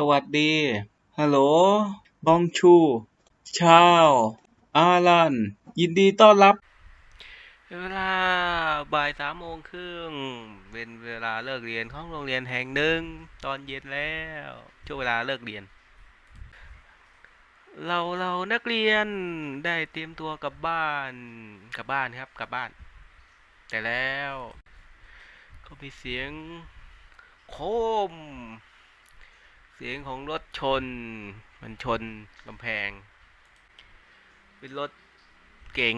สวัสดี ฮัลโหล บองชู ชาว อารัน ยินดีต้อนรับ เวลาบ่ายสามโมงครึ่ง เป็นเวลาเลิกเรียนของโรงเรียนแห่งหนึ่ง ตอนเย็นแล้ว ช่วงเวลาเลิกเรียน เราเรานักเรียนได้เตรียมตัวกลับบ้านกลับบ้านครับกลับบ้าน แต่แล้ว ก็มีเสียงโคม เสียงของรถชน มันชนกำแพง เป็นรถเก๋ง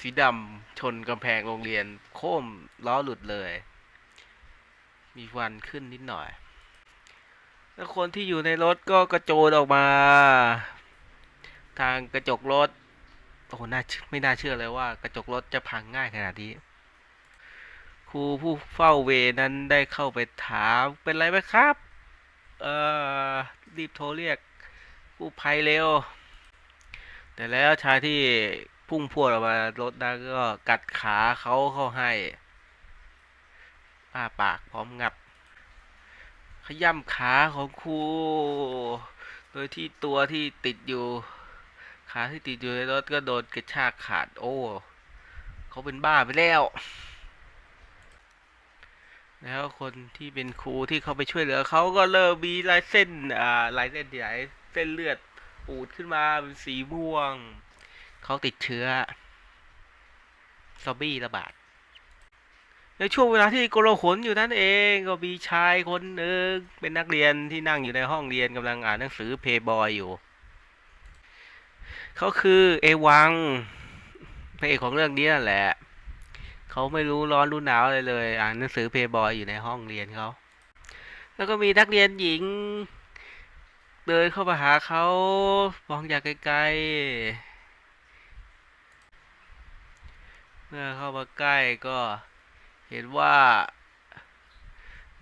สีดำชนกำแพงโรงเรียน โค้มล้อหลุดเลย มีควันขึ้นนิดหน่อย แล้วคนที่อยู่ในรถก็กระโจนออกมา ทางกระจกรถ โอ้โหน่าไม่น่าเชื่อเลยว่า กระจกรถจะพังง่ายขนาดนี้ครูผู้เฝ้าเวนั้นได้เข้าไปถามเป็นไรไหมครับ เออรีบโทรเรียกกู้ภัยเร็ว แต่แล้วชายที่พุ่งพรวดออกมารถนั้นก็กัดขาเขาเข้าให้อ้าปากพร้อมงับ ขย้ำขาของครูโดยที่ตัวที่ติดอยู่ ขาที่ติดอยู่ในรถก็โดนกระชากขาดโอ้ เขาเป็นบ้าไปแล้ว แล้วคนที่เป็นครูที่เขาไปช่วยเหลือเขาก็เริ่มมีลายเส้นอ่าลายเส้นที่เส้นเลือดปูดขึ้นมาเป็นสีม่วง เขาติดเชื้อซอมบี้ระบาด ในช่วงเวลาที่โกลาหลอยู่นั่นเองก็มีชายคนหนึ่งเป็นนักเรียนที่นั่งอยู่ในห้องเรียนกำลังอ่านหนังสือเพย์บอยอยู่ เขาคือเอวังพระเอกของเรื่องนี้นั่นแหละ เขาไม่รู้ร้อนรู้หนาวอะไรเลย อ่านหนังสือเพย์บอยอยู่ในห้องเรียนเขาแล้วก็มีนักเรียนหญิง เดินเข้ามาหาเขามองจากไกลๆ เมื่อเข้ามาใกล้ก็เห็นว่า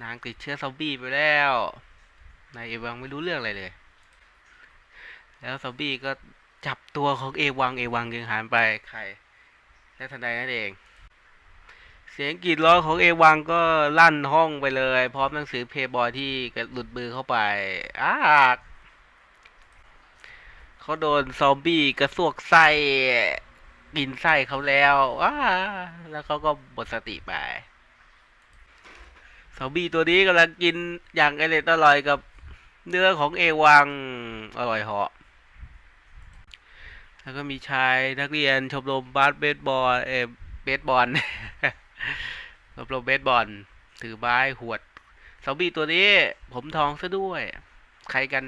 นางติดเชื้อซอมบี้ไปแล้วนายเอวังไม่รู้เรื่องอะไรเลย แล้วซอมบี้ก็จับตัวของเอวังเอวังจึงหันไปใครและทันใดนั่นเอง เสียงกรีดร้องของเอวังก็ลั่นห้องไปเลย พร้อมหนังสือเพย์บอยที่กระหลุดมือเข้าไปอ้ากเขาโดนซอมบี้กระซวกไส้กินไส้เขาแล้วอ้าแล้วเขาก็หมดสติไปซอมบี้ตัวนี้กำลังกินอย่างอร่อยอร่อยกับเนื้อของเอวังอร่อยเหาะแล้วก็มีชายนักเรียนชมรมบาสเบสบอลเอเบสบอล ชมรมเบสบอลถือไม้หวดซอมบี้ตัวนี้ ผมทองซะด้วย ใครกัน